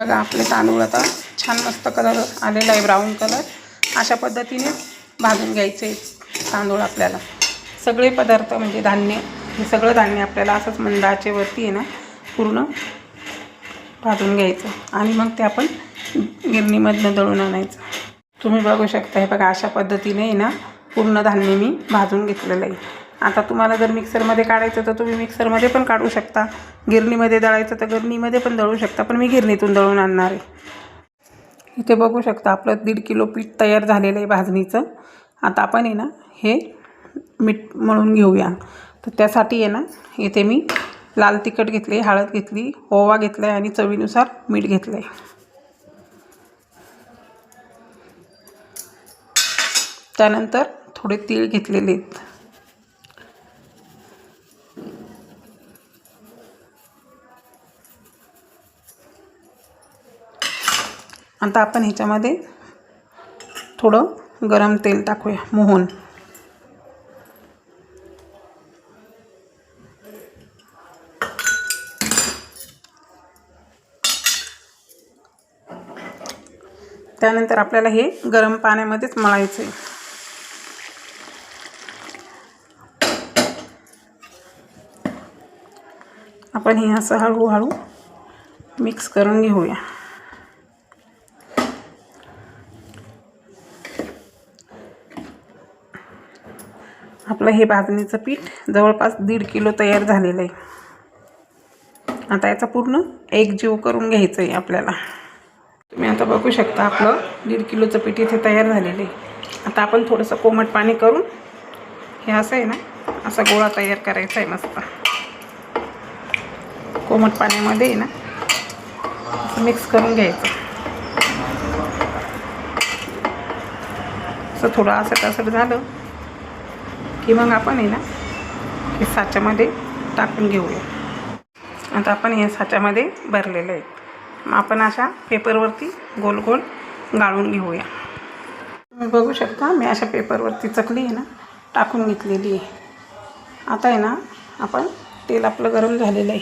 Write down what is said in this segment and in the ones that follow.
बघा आपले तांदूळ आता छान मस्त कलर आलेला आहे ब्राऊन कलर अशा पद्धतीने भाजून घ्यायचे तांदूळ आपल्याला. सगळे पदार्थ म्हणजे धान्य हे सगळं धान्य आपल्याला असंच मंदाचे वरती आहे ना पूर्ण भाजून घ्यायचं. आणि मग ते आपण गिरणीमधनं दळून आणायचं. तुम्ही बघू शकता हे बघा अशा पद्धतीने आहे ना पूर्ण धान्य मी भाजून घेतलेलं आहे. आता तुम्हाला जर मिक्सरमध्ये काढायचं तर तुम्ही मिक्सरमध्ये पण काढू शकता. गिरणीमध्ये दळायचं तर गिरणीमध्ये पण दळू शकता पण मी गिरणीतून दळून आणणार आहे. इथे बघू शकता आपलं दीड किलो पीठ तयार झालेलं आहे भाजणीचं. आता आपण आहे ना हे मीठ मळून घेऊया. तर त्यासाठी आहे ना इथे मी लाल तिखट घेतले हळद घेतली ओवा घेतला आहे आणि चवीनुसार मीठ घेतलं आहे त्यानंतर थोडे तीळ घेतलेले आहेत. आता आपण ह्याच्यामध्ये थोडं गरम तेल टाकूया मोहन. त्यानंतर आपल्याला हे गरम पाण्यामध्येच मळायचं आहे आपण हे असं हळूहळू मिक्स करून घेऊया. आपलं हे भाजणीचं पीठ जवळपास दीड किलो तयार झालेलं आहे. आता याचा पूर्ण एक जीव करून घ्यायचं आहे आपल्याला. तुम्ही आता बघू शकता आपलं दीड किलोचं पीठ इथे तयार झालेलं आहे. आता आपण थोडंसं कोमट पाणी करून हे असं आहे ना असा गोळा तयार करायचा आहे मस्त. कोमट पाण्यामध्ये आहे ना असं मिक्स करून घ्यायचं. असं थोडं असं कसं झालं की मग आपण आहे ना हे साच्यामध्ये टाकून घेऊया. आता आपण हे साच्यामध्ये भरलेलं आहे. मग आपण अशा पेपरवरती गोल गोल गाळून घेऊया. तुम्ही बघू शकता मी अशा पेपरवरती चकली आहे ना टाकून घेतलेली आहे. आता आहे ना आपण तेल आपलं गरम झालेलं आहे.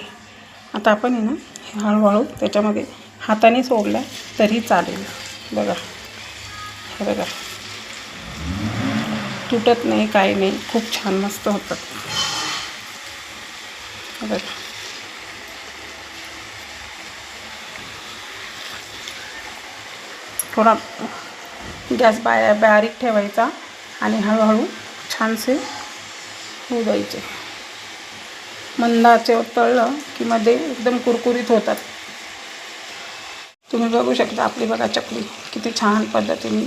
आता आपण आहे ना हे हळूहळू त्याच्यामध्ये हाताने सोडलं तरी चालेल. बघा. हे बघा. तुटत नाही काही नाही. खूप छान मस्त होतात थोडा गॅस बाया बारीक ठेवायचा आणि हळूहळू छानसे होऊ द्यायचे मंदाचे तळलं की मध्ये एकदम कुरकुरीत होतात. तुम्ही बघू शकता आपली बघा चकली किती छान पद्धतीने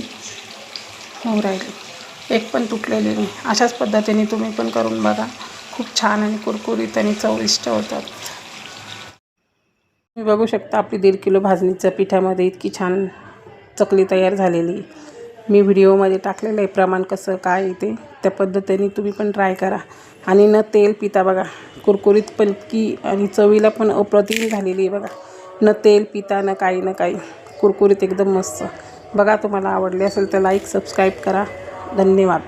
होऊ राहिली. एक पण तुटलेली नाही. अशाच पद्धतीने तुम्ही पण करून बघा. खूप छान आणि कुरकुरीत आणि चविष्ट होतात. तुम्ही बघू शकता आपली दीड किलो भाजणीच्या पिठामध्ये इतकी छान चकली तयार झालेली. मी व्हिडिओमध्ये टाकलेलं आहे प्रमाण कसं काय ते. त्या पद्धतीने तुम्ही पण ट्राय करा. आणि न तेल पिता बघा. कुरकुरीत पण की आणि चवीला पण अप्रतिम झालेली आहे बघा. न तेल पिता न काही न काही. कुरकुरीत एकदम मस्त. बघा तुम्हाला आवडले असेल तर लाईक सबस्क्राईब करा. धन्यवाद.